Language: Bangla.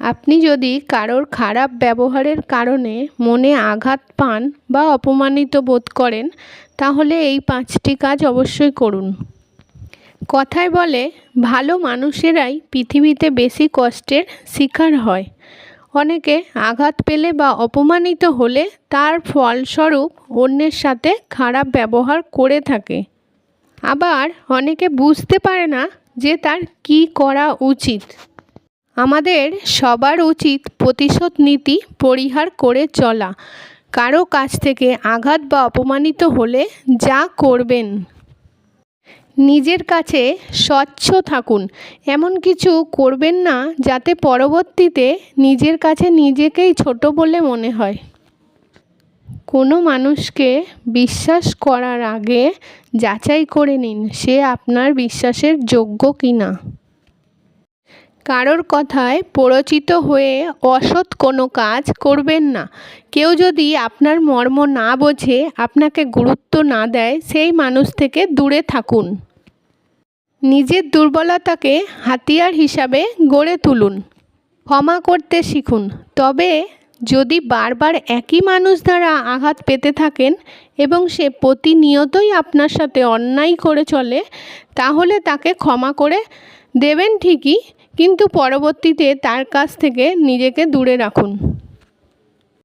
আপনি যদি কারোর খারাপ ব্যবহারের কারণে মনে আঘাত পান বা অপমানিত বোধ করেন, তাহলে এই পাঁচটি কাজ অবশ্যই করুন। কথায় বলে, ভালো মানুষেরাই পৃথিবীতে বেশি কষ্টের শিকার হয়। অনেকে আঘাত পেলে বা অপমানিত হলে তার ফলস্বরূপ অন্যের সাথে খারাপ ব্যবহার করে থাকে। আবার অনেকে বুঝতে পারে না যে তার কী করা উচিত। আমাদের সবার উচিত প্রতিশোধ নীতি পরিহার করে চলা। কারও কাছ থেকে আঘাত বা অপমানিত হলে যা করবেন। নিজের কাছে স্বচ্ছ থাকুন। এমন কিছু করবেন না যাতে পরবর্তীতে নিজের কাছে নিজেকেই ছোট বলে মনে হয়। কোনো মানুষকে বিশ্বাস করার আগে যাচাই করে নিন, সে আপনার বিশ্বাসের যোগ্য কি না কারোর কথায় প্ররোচিত হয়ে অসৎ কোনো কাজ করবেন না। কেউ যদি আপনার মর্ম না বোঝে, আপনাকে গুরুত্ব না দেয়, সেই মানুষ থেকে দূরে থাকুন। নিজের দুর্বলতাকে হাতিয়ার হিসাবে গড়ে তুলুন। ক্ষমা করতে শিখুন। তবে যদি বারবার একই মানুষ দ্বারা আঘাত পেতে থাকেন এবং সে প্রতিনিয়তই আপনার সাথে অন্যায় করে চলে, তাহলে তাকে ক্ষমা করে দেবেন ঠিকই। কিন্তু পরবর্তীতে তার কাছ থেকে নিজেকে দূরে রাখুন।